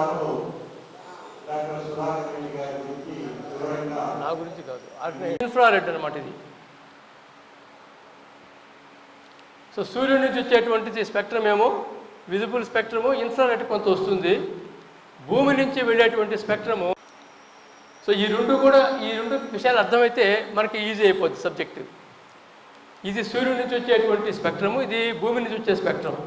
గారు డాక్టర్ సుధాకర్ రెడ్డి గారి గురించి వివరంగా నా గురించి కాదు. ఇన్ఫ్రారెడ్ అనమాట ఇది. సో సూర్యుడి నుంచి వచ్చేటువంటి స్పెక్ట్రమ్ ఏమో విజిబుల్ స్పెక్ట్రము ఇన్ఫ్రారెడ్ కొంత వస్తుంది. భూమి నుంచి వెళ్ళేటువంటి స్పెక్ట్రము. సో ఈ రెండు కూడా ఈ రెండు విషయాలు అర్థమైతే మనకి ఈజీ అయిపోద్ది సబ్జెక్ట్. ఇది సూర్యుడి నుంచి వచ్చేటువంటి స్పెక్ట్రము ఇది భూమి నుంచి వచ్చే స్పెక్ట్రమ్.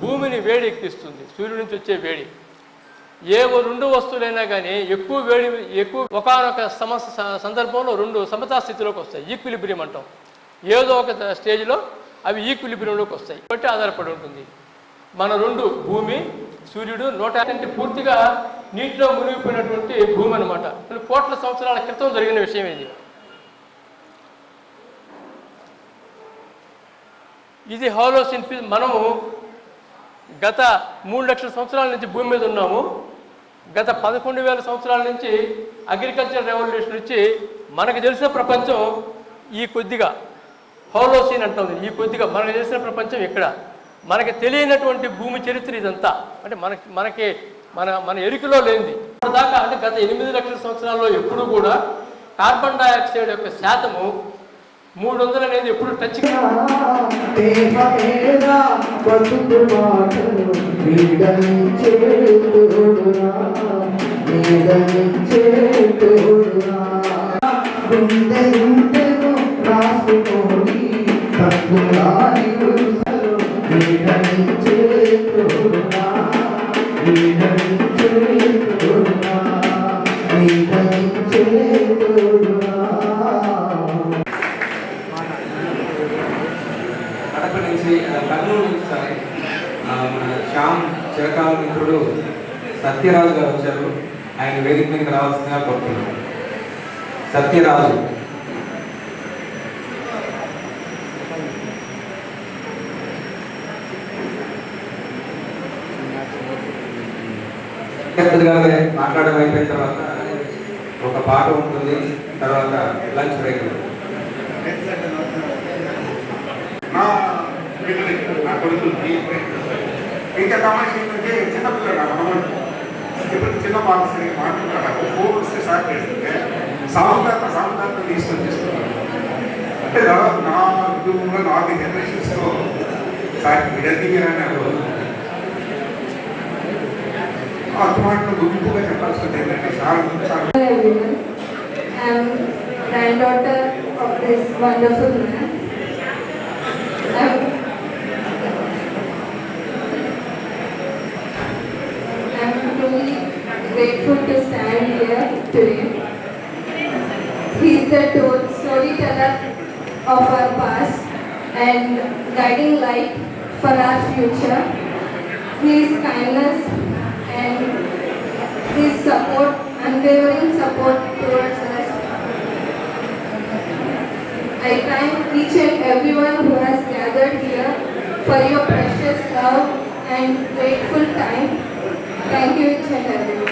భూమిని వేడి ఎక్కిస్తుంది సూర్యుడి నుంచి వచ్చే వేడి. ఏ రెండు వస్తువులైనా కానీ ఎక్కువ వేడి ఎక్కువ ఒకనొక సమస్య సందర్భంలో రెండు సమతా స్థితిలోకి వస్తాయి. ఈక్విలిబ్రియం అంటాం. ఏదో ఒక స్టేజ్లో అవి ఈక్విలిబ్రియంలోకి వస్తాయి. బట్టి ఆధారపడి ఉంటుంది. మన రెండు భూమి సూర్యుడు నూట అంటే పూర్తిగా నీటిలో మునిగిపోయినటువంటి భూమి అనమాట కోట్ల సంవత్సరాల క్రితం జరిగిన విషయం ఇది. ఇది హాలోసిన్ ఫిల్ మనము గత మూడు లక్షల సంవత్సరాల నుంచి భూమి మీద ఉన్నాము. గత పదకొండు వేల సంవత్సరాల నుంచి అగ్రికల్చర్ రెవల్యూషన్ వచ్చి మనకు తెలిసిన ప్రపంచం ఈ కొద్దిగా హోలోసీన్ అంటుంది. ఈ కొద్దిగా మనకు తెలిసిన ప్రపంచం ఇక్కడ. మనకి తెలియనటువంటి భూమి చరిత్ర ఇదంతా. అంటే మనకి మనకి మన మన ఎరుకలో లేనిది. దాకా అంటే గత ఎనిమిది లక్షల సంవత్సరాల్లో ఎప్పుడూ కూడా కార్బన్ డైఆక్సైడ్ యొక్క శాతము మూడు వందలు అనేది ఎప్పుడు టచ్ దేహమేరా శ్యామ్ చిరకాల మిత్రుడు సత్యరాజు గారు వచ్చారు. ఆయన వేదిక మీదకి రావాల్సిందిగా కోరుతున్నాను. సత్యరాజు. సత్యరాజు గారు మాట్లాడడం అయిపోయిన తర్వాత ఒక పాట ఉంటుంది. తర్వాత లంచ్ బ్రేక్. నా కొడుకు నా కొడుకులకి ఇంకా తమాష ఏంటంటే చిన్నపిల్లలు నా మనవాళ్ళు ఇప్పుడు చిన్న మాకు మాట్లాడుతున్నారు ఫోన్ వస్తే సార్ చేస్తుంటే సాముదాత సాముదాత తీసుకొని చేస్తున్నారు అంటే దాదాపు నా కుటుంబంలో నాలుగు జనరేషన్స్లో సార్ విడదీయరని అనుకోదు అర్థమాటలు గుంపుగా చెప్పాల్సింది ఏంటంటే sir sir Hello everyone. I am granddaughter of this wonderful man. I'm, I'm grateful to stand here today. He is the to- storyteller of our past and guiding light for our future. His kindness and his support, unwavering support towards us. I thank each and everyone who has gathered here for your precious love and grateful time. Thank you each and everyone.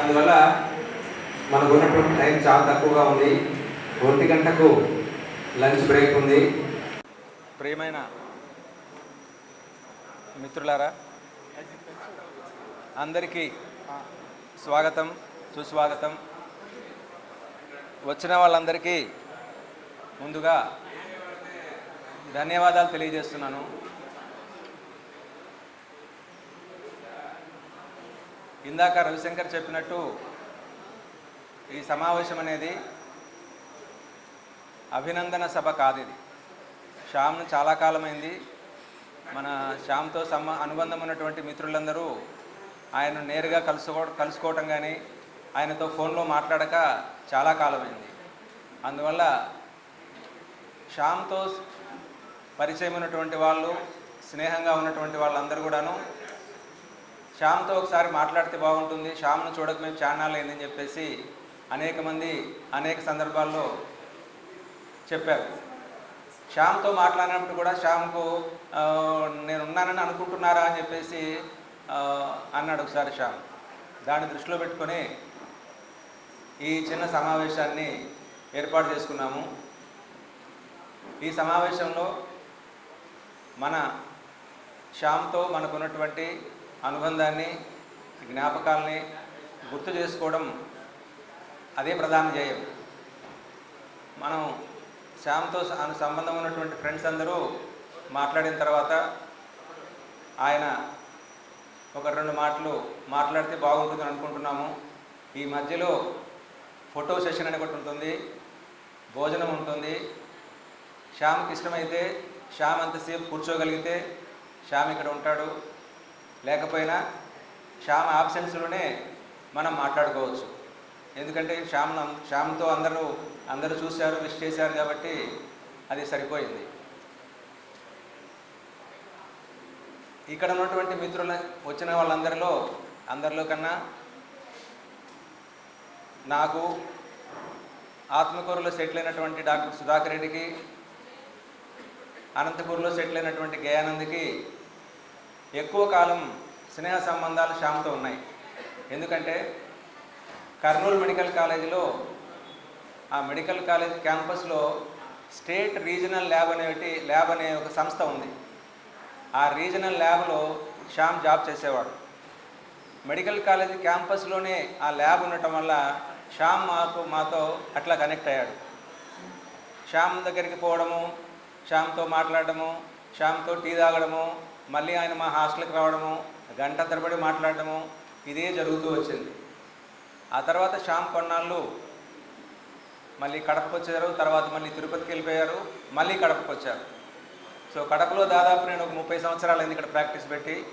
అందువల్ల మనకు ఉన్నటువంటి time చాలా తక్కువగా ఉంది. ఒంటి గంటకు lunch break ఉంది. ప్రియమైన మిత్రులారా అందరికీ స్వాగతం సుస్వాగతం. వచ్చిన వాళ్ళందరికీ ముందుగా ధన్యవాదాలు తెలియజేస్తున్నాను. ఇందాక రవిశంకర్ చెప్పినట్టు ఈ సమావేశం అనేది అభినందన సభ కాదు ఇది. శ్యామ్ను చాలా కాలమైంది. మన శ్యామ్తో సమ అనుబంధం ఉన్నటువంటి మిత్రులందరూ ఆయన నేరుగా కలుసుకో కలుసుకోవటం కానీ ఆయనతో ఫోన్లో మాట్లాడక చాలా కాలమైంది. అందువల్ల శ్యామ్తో పరిచయం ఉన్నటువంటి వాళ్ళు స్నేహంగా ఉన్నటువంటి వాళ్ళందరూ కూడాను శ్యామ్తో ఒకసారి మాట్లాడితే బాగుంటుంది. శ్యామ్ను చూడక మేము ఛానల్ అయిందని చెప్పేసి అనేక మంది అనేక సందర్భాల్లో చెప్పారు. శ్యామ్తో మాట్లాడినప్పుడు కూడా శ్యామ్కు నేను ఉన్నానని అనుకుంటున్నారా? అని చెప్పేసి అన్నాడు ఒకసారి శ్యామ్. దాన్ని దృష్టిలో పెట్టుకొని ఈ చిన్న సమావేశాన్ని ఏర్పాటు చేసుకున్నాము. ఈ సమావేశంలో మన శ్యామ్తో మనకున్నటువంటి అనుబంధాన్ని జ్ఞాపకాల్ని గుర్తు చేసుకోవడం అదే ప్రధాన ధ్యేయం. మనం శ్యామ్తో సంబంధం ఉన్నటువంటి ఫ్రెండ్స్ అందరూ మాట్లాడిన తర్వాత ఆయన ఒక రెండు మాటలు మాట్లాడితే బాగుంటుందని అనుకుంటున్నాము. ఈ మధ్యలో ఫోటో సెషన్ అని ఒకటి ఉంటుంది భోజనం ఉంటుంది. శ్యామ్కి ఇష్టమైతే శ్యామ్ అంతసేపు కూర్చోగలిగితే శ్యామ్ ఇక్కడ ఉంటాడు. లేకపోయినా శ్యామ్ ఆబ్సెన్స్లోనే మనం మాట్లాడుకోవచ్చు. ఎందుకంటే శ్యామ్ శ్యామ్తో అందరూ అందరూ చూశారు విష్ చేశారు కాబట్టి అది సరిపోయింది. ఇక్కడ ఉన్నటువంటి మిత్రుల వచ్చిన వాళ్ళందరిలో అందరిలో కన్నా నాకు ఆత్మకూరులో సెటిల్ అయినటువంటి డాక్టర్ సుధాకర్ రెడ్డికి అనంతపూర్లో సెటిల్ అయినటువంటి గయానంద్కి ఎక్కువ కాలం స్నేహ సంబంధాలు శ్యామ్తో ఉన్నాయి. ఎందుకంటే కర్నూలు మెడికల్ కాలేజీలో ఆ మెడికల్ కాలేజ్ క్యాంపస్లో స్టేట్ రీజనల్ ల్యాబ్ అనేటి ల్యాబ్ అనే ఒక సంస్థ ఉంది. ఆ రీజనల్ ల్యాబ్లో శ్యామ్ జాబ్ చేసేవాడు. మెడికల్ కాలేజ్ క్యాంపస్లోనే ఆ ల్యాబ్ ఉండటం వల్ల శ్యామ్ మాకు మాతో అట్లా కనెక్ట్ అయ్యాడు. శ్యామ్ దగ్గరికి పోవడము శ్యామ్తో మాట్లాడడము శ్యామ్తో టీ తాగడము మళ్ళీ ఆయన మా హాస్టల్కి రావడము గంట తరబడి మాట్లాడడము ఇదే జరుగుతూ వచ్చింది. ఆ తర్వాత శ్యామ్ కొన్నాళ్ళు మళ్ళీ కడపకు వచ్చారు తర్వాత మళ్ళీ తిరుపతికి వెళ్ళిపోయారు మళ్ళీ కడపకు వచ్చారు సో కడపలో దాదాపు నేను ఒక ముప్పై సంవత్సరాలు అయింది ఇక్కడ ప్రాక్టీస్ పెట్టి.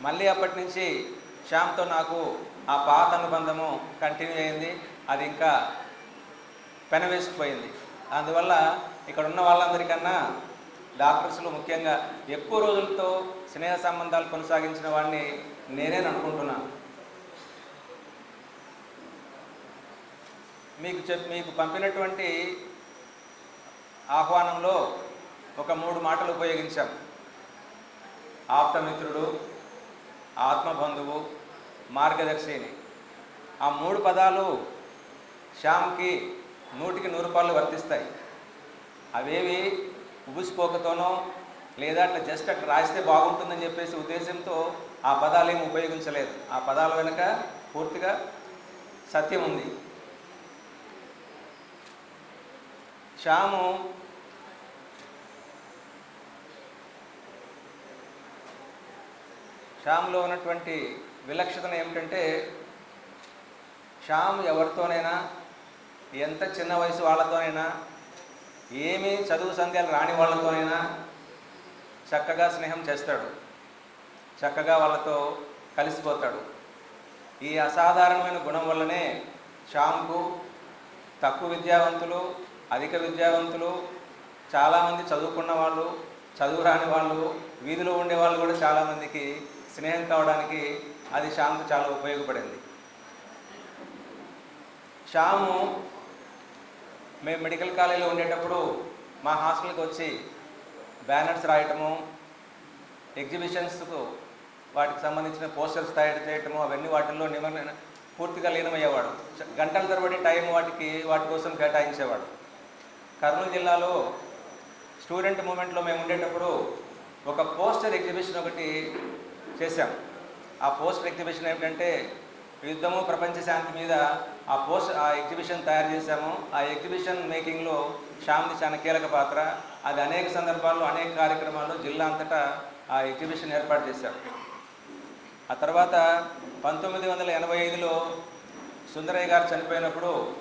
మళ్ళీ అప్పటి నుంచి శ్యామ్తో నాకు ఆ పాత అనుబంధము కంటిన్యూ అయింది అది ఇంకా పెనవేసుకుపోయింది అందువల్ల ఇక్కడ ఉన్న వాళ్ళందరికన్నా డాక్టర్స్లో ముఖ్యంగా ఎక్కువ రోజులతో స్నేహ సంబంధాలు కొనసాగించిన వాడిని నేనే అనుకుంటున్నాను మీకు చెప్ మీకు పంపినటువంటి ఆహ్వానంలో ఒక మూడు మాటలు ఉపయోగించాం. ఆప్తమిత్రుడు ఆత్మబంధువు మార్గదర్శిని. ఆ మూడు పదాలు శ్యామ్కి నూటికి నూరు రూపాయలు వర్తిస్తాయి. అవేవి? ఉబుసిపోకతోనో లేదా అట్లా జస్ట్ అట్లా రాస్తే బాగుంటుందని చెప్పేసి ఉద్దేశంతో ఆ పదాలు ఏమి ఉపయోగించలేదు. ఆ పదాల వెనుక పూర్తిగా సత్యం ఉంది. శ్యాము శ్యామ్లో ఉన్నటువంటి విలక్షణత ఏమిటంటే శ్యామ్ ఎవరితోనైనా ఎంత చిన్న వయసు వాళ్ళతోనైనా ఏమీ చదువు సంధ్యాలు రాని వాళ్ళతోనైనా చక్కగా స్నేహం చేస్తాడు. చక్కగా వాళ్ళతో కలిసిపోతాడు. ఈ అసాధారణమైన గుణం వల్లనే శ్యామ్కు తక్కువ విద్యావంతులు అధిక విద్యావంతులు చాలామంది చదువుకున్న వాళ్ళు చదువు రాని వాళ్ళు వీధిలో ఉండే వాళ్ళు కూడా చాలామందికి స్నేహం కావడానికి అది శ్యామ్కు చాలా ఉపయోగపడింది. శ్యాము మేము మెడికల్ కాలేజీలో ఉండేటప్పుడు మా హాస్టల్కి వచ్చి బ్యానర్స్ రాయటము ఎగ్జిబిషన్స్కు వాటికి సంబంధించిన పోస్టర్స్ తయారు చేయటము అవన్నీ వాటిల్లో నిమగ్న పూర్తిగా లీనమయ్యేవాడు. గంటల తరబడి టైం వాటికి వాటి కోసం కేటాయించేవాడు. కర్నూలు జిల్లాలో స్టూడెంట్ మూమెంట్లో మేము ఉండేటప్పుడు ఒక పోస్టర్ ఎగ్జిబిషన్ ఒకటి చేశాం. ఆ పోస్టర్ ఎగ్జిబిషన్ ఏమిటంటే యుద్ధము ప్రపంచ శాంతి మీద ఆ పోస్ట్ ఆ ఎగ్జిబిషన్ తయారు చేశాము. ఆ ఎగ్జిబిషన్ మేకింగ్లో శ్యామ్ది చాలా కీలక పాత్ర. అది అనేక సందర్భాల్లో అనేక కార్యక్రమాల్లో జిల్లా అంతటా ఆ ఎగ్జిబిషన్ ఏర్పాటు చేశాం ఆ తర్వాత పంతొమ్మిది వందల ఎనభై ఐదులో సుందరయ్య గారు చనిపోయినప్పుడు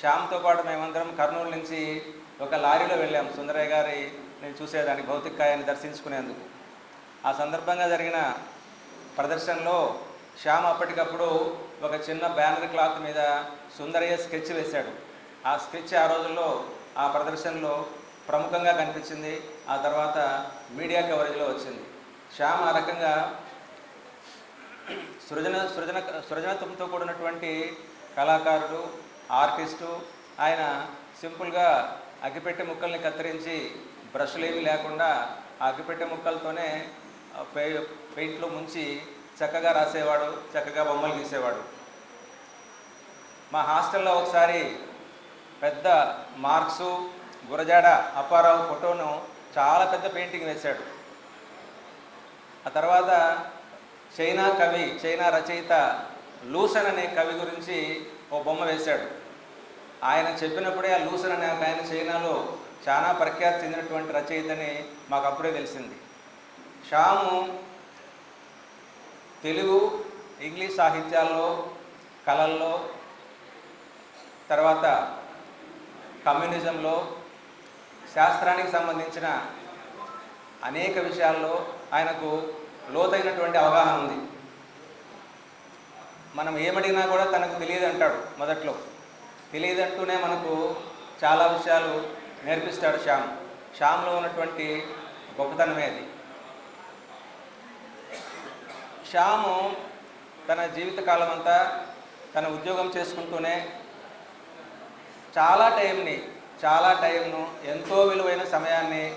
శ్యామ్తో పాటు మేమందరం కర్నూలు నుంచి ఒక లారీలో వెళ్ళాం. సుందరయ్య గారి నేను చూసేదానికి భౌతికాయాన్ని దర్శించుకునేందుకు. ఆ సందర్భంగా జరిగిన ప్రదర్శనలో శ్యామ్ అప్పటికప్పుడు ఒక చిన్న బ్యానర్ క్లాత్ మీద సుందరయ్య స్కెచ్ వేశాడు. ఆ స్కెచ్ ఆ రోజుల్లో ఆ ప్రదర్శనలో ప్రముఖంగా కనిపించింది. ఆ తర్వాత మీడియా కవరేజ్లో వచ్చింది. శ్యామ్ ఆ రకంగా సృజన సృజన సృజనత్వంతో కూడినటువంటి కళాకారుడు ఆర్టిస్టు. ఆయన సింపుల్గా అగ్గిపెట్టె ముక్కల్ని కత్తిరించి బ్రష్లు ఏమీ లేకుండా ఆ అగ్గిపెట్టె ముక్కలతోనే పెయింట్లో ముంచి చక్కగా రాసేవాడు చక్కగా బొమ్మలు గీసేవాడు. మా హాస్టల్లో ఒకసారి పెద్ద మార్క్సు గురజాడ అప్పారావు ఫోటోను చాలా పెద్ద పెయింటింగ్ వేశాడు. ఆ తర్వాత చైనా కవి చైనా రచయిత లూసన్ అనే కవి గురించి ఓ బొమ్మ వేశాడు. ఆయన చెప్పినప్పుడే ఆ లూసన్ అనే ఆయన చైనాలో చాలా ప్రఖ్యాతి చెందినటువంటి రచయితని మాకు అప్పుడే తెలిసింది. షాము తెలుగు ఇంగ్లీష్ సాహిత్యాల్లో కళల్లో తర్వాత కమ్యూనిజంలో శాస్త్రానికి సంబంధించిన అనేక విషయాల్లో ఆయనకు లోతైనటువంటి అవగాహన ఉంది. మనం ఏమడిగినా కూడా తనకు తెలియదు అంటాడు మొదట్లో. తెలియదంటూనే మనకు చాలా విషయాలు నేర్పిస్తాడు శ్యామ్. శ్యామ్లో ఉన్నటువంటి గొప్పతనమే అది. శ్యాము తన జీవితకాలం అంతా తన ఉద్యోగం చేసుకుంటూనే చాలా టైంని చాలా టైంను ఎంతో విలువైన సమయాన్ని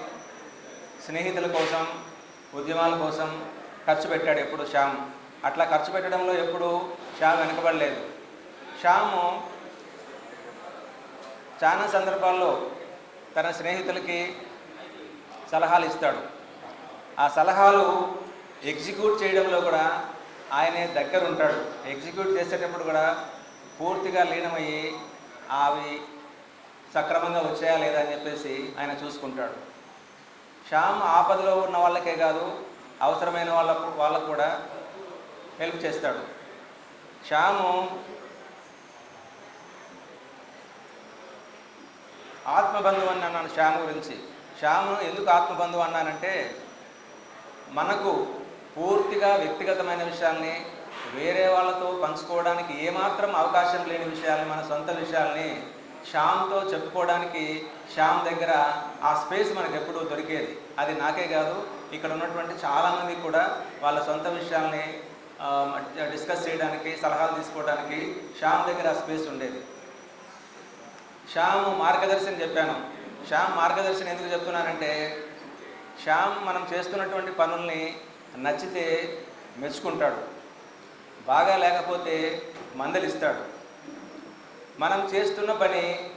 స్నేహితుల కోసం ఉద్యమాల కోసం ఖర్చు పెట్టాడు ఎప్పుడు శ్యామ్. అట్లా ఖర్చు పెట్టడంలో ఎప్పుడు శ్యామ్ వెనకబడలేదు. శ్యాము చాలా సందర్భాల్లో తన స్నేహితులకి సలహాలు ఇస్తాడు. ఆ సలహాలు ఎగ్జిక్యూట్ చేయడంలో కూడా ఆయనే దగ్గర ఉంటాడు ఎగ్జిక్యూట్ చేసేటప్పుడు కూడా పూర్తిగా లీనమయ్యి అవి సక్రమంగా వచ్చాయా లేదా అని చెప్పేసి ఆయన చూసుకుంటాడు. శ్యామ్ ఆపదలో ఉన్న వాళ్ళకే కాదు అవసరమైన వాళ్ళ వాళ్ళకు కూడా హెల్ప్ చేస్తాడు. శ్యాము ఆత్మబంధువు అని అన్నాను శ్యాము గురించి. శ్యాము ఎందుకు ఆత్మబంధువు అన్నానంటే మనకు పూర్తిగా వ్యక్తిగతమైన విషయాల్ని వేరే వాళ్ళతో పంచుకోవడానికి ఏమాత్రం అవకాశం లేని విషయాల్ని మన సొంత విషయాల్ని శ్యామ్తో చెప్పుకోవడానికి శ్యామ్ దగ్గర ఆ స్పేస్ మనకు ఎప్పుడూ దొరికేది. అది నాకే కాదు ఇక్కడ ఉన్నటువంటి చాలామంది కూడా వాళ్ళ సొంత విషయాల్ని డిస్కస్ చేయడానికి సలహాలు తీసుకోవడానికి శ్యామ్ దగ్గర ఆ స్పేస్ ఉండేది. శ్యామ్ మార్గదర్శని చెప్పాను. శ్యామ్ మార్గదర్శనం ఎందుకు చెప్తున్నానంటే శ్యామ్ మనం చేస్తున్నటువంటి పనుల్ని నచ్చితే మెచ్చుకుంటాడు. బాగా లేకపోతే మందలిస్తాడు. మనం చేస్తున్న పని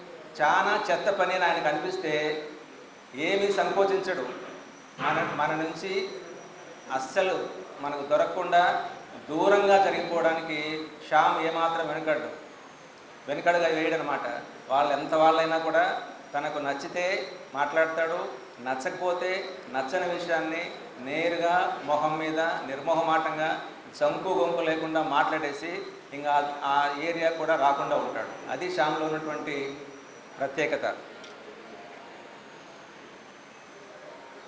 చాలా చెత్త పని అని ఆయనకు అనిపిస్తే ఏమీ సంకోచించడు. మన మన నుంచి అస్సలు మనకు దొరకకుండా దూరంగా జరిగిపోవడానికి శ్యామ్ ఏమాత్రం వెనుకడ్డు. వెనుకడుగా వేయడనమాట. వాళ్ళు ఎంత వాళ్ళైనా కూడా తనకు నచ్చితే మాట్లాడతాడు. నచ్చకపోతే నచ్చని విషయాన్ని నేరుగా మొహం మీద నిర్మోహమాటంగా చంకు గొంపు లేకుండా మాట్లాడేసి ఇంకా ఆ- ఏరియా కూడా రాకుండా ఉంటాడు. అది శ్యామ్లో ఉన్నటువంటి ప్రత్యేకత.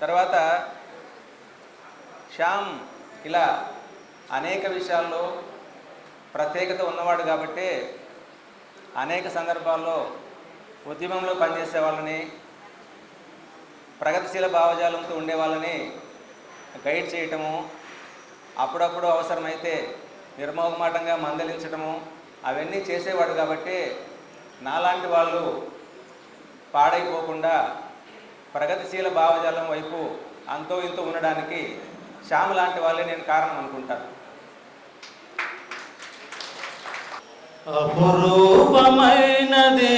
తర్వాత శ్యామ్ ఇలా అనేక విషయాల్లో ప్రత్యేకత ఉన్నవాడు కాబట్టే అనేక సందర్భాల్లో ఉద్యమంలో పనిచేసే వాళ్ళని ప్రగతిశీల భావజాలంతో ఉండే వాళ్ళని గైడ్ చేయటము అప్పుడప్పుడు అవసరమైతే నిర్మోహమాటంగా మందలించడము అవన్నీ చేసేవాడు కాబట్టి నాలాంటి వాళ్ళు పాడైపోకుండా ప్రగతిశీల భావజాలం వైపు అంతో ఇంతో ఉండడానికి శ్యామ్ లాంటి వాళ్ళే నేను కారణం అనుకుంటాను. అపురూపమైనది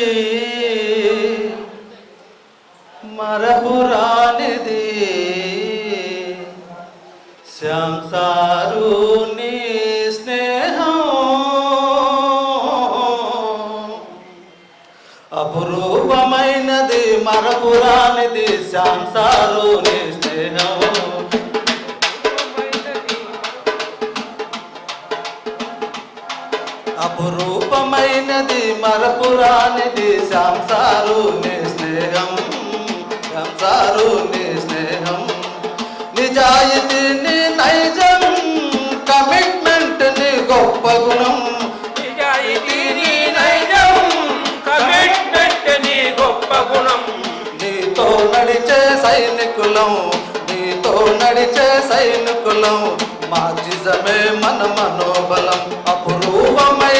మరపురానిది శ్యాంసారు స్నేహం. అపురూపమైనది మరపురానిది శ్యాంసారు నీ స్నేహం. అపురూపమైనది మరపురానిది శాంసారు నీ స్నేహం. శాంసారు నీ స్నేహం. నిజాయితీ సైనికులం నీతో నడిచే సైనికులం మా జిజమే మన మనోబలం అపురూపమై